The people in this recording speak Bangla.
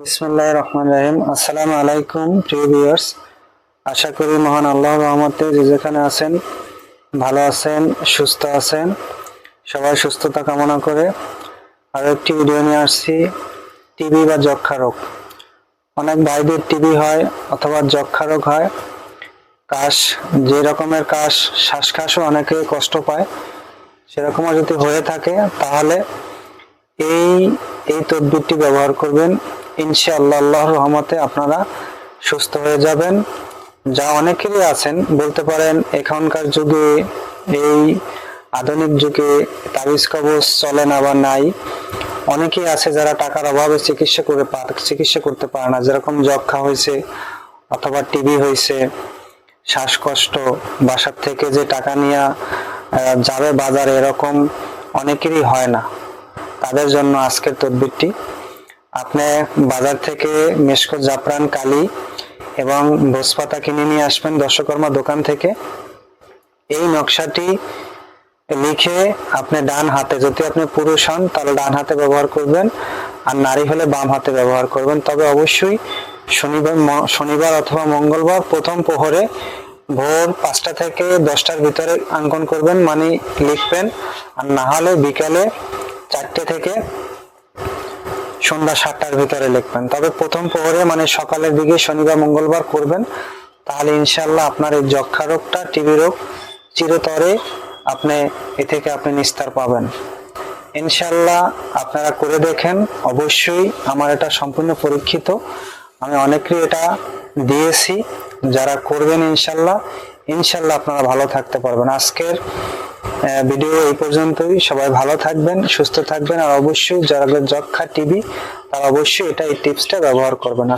বিসমুল্লাহ রহমান রাহিম। আসসালামু আলাইকুম, প্রিয় ভিউয়ার্স। আশা করি মহান আল্লাহ রহমতে যে যেখানে আছেন, ভালো আছেন, সুস্থ আছেন। সবাই সুস্থতা কামনা করে আরও একটি ভিডিও নিয়ে আসছি টিবি বা যক্ষা রোগ অনেক ভাইদের টিবি হয় অথবা যক্ষা রোগ হয়। কাশ, যে রকমের কাশ শ্বাসকাশও অনেকে কষ্ট পায়। সেরকমও যদি হয়ে থাকে, তাহলে এই এই তদবিরটি ব্যবহার করবেন। ইনশাআল্লাহ আল্লাহর রহমতে আপনারা সুস্থ হয়ে যাবেন। যা অনেকেরই আছেন, বলতে পারেন এখনকার যুগে এই আধুনিক যুগে তাবিজ কবজ চলে না বা নাই। অনেকেই আছে যারা টাকার অভাবে চিকিৎসা করে চিকিৎসা করতে পারে না। যেরকম যক্ষা হয়েছে অথবা টিবি হয়েছে, শ্বাসকষ্ট, বাসার থেকে যে টাকা নিয়ে যাবে বাজারে এরকম অনেকেরই হয় না। তাদের জন্য আজকের তদবিরটি আপনি বাজার থেকে মেশকো জাফরান কালি এবং ভোজপাতা কিনে নিয়ে আসবেন দর্শকর্মা দোকান থেকে। এই নকশাটি লিখে আপনি ডান হাতে, যদি আপনি পুরুষ হন, তাহলে ডান হাতে ব্যবহার করবেন। আর নারী হলে বাম হাতে ব্যবহার করবেন। তবে অবশ্যই শনিবার শনিবার অথবা মঙ্গলবার প্রথম প্রহরে ভোর পাঁচটা থেকে দশটার ভিতরে অঙ্কন করবেন মানে লিখবেন। আর না হলে বিকালে চারটে থেকে সন্ধ্যা সাতটার ভিতরে লিখবেন। তবে প্রথম প্রহরে মানে সকালের দিকে শনিবার মঙ্গলবার করবেন, তাহলে ইনশাল্লাহ আপনার এই যক্ষা রোগটা টিবি রোগ চিরতরে আপনি এ থেকে আপনি নিস্তার পাবেন। ইনশাল্লাহ আপনারা করে দেখেন, অবশ্যই আমার এটা সম্পূর্ণ পরীক্ষিত। আমি অনেকেরই এটা দিয়েছি, যারা করবেন ইনশাল্লাহ ইনশাল্লাহ আপনারা ভালো থাকতে পারবেন। আজকের ভিডিও এই পর্যন্তই। সবাই ভালো থাকবেন, সুস্থ থাকবেন, আর অবশ্যই যারা যক্ষা টিভি তারা অবশ্যই এটা এই টিপসটা ব্যবহার করবেন।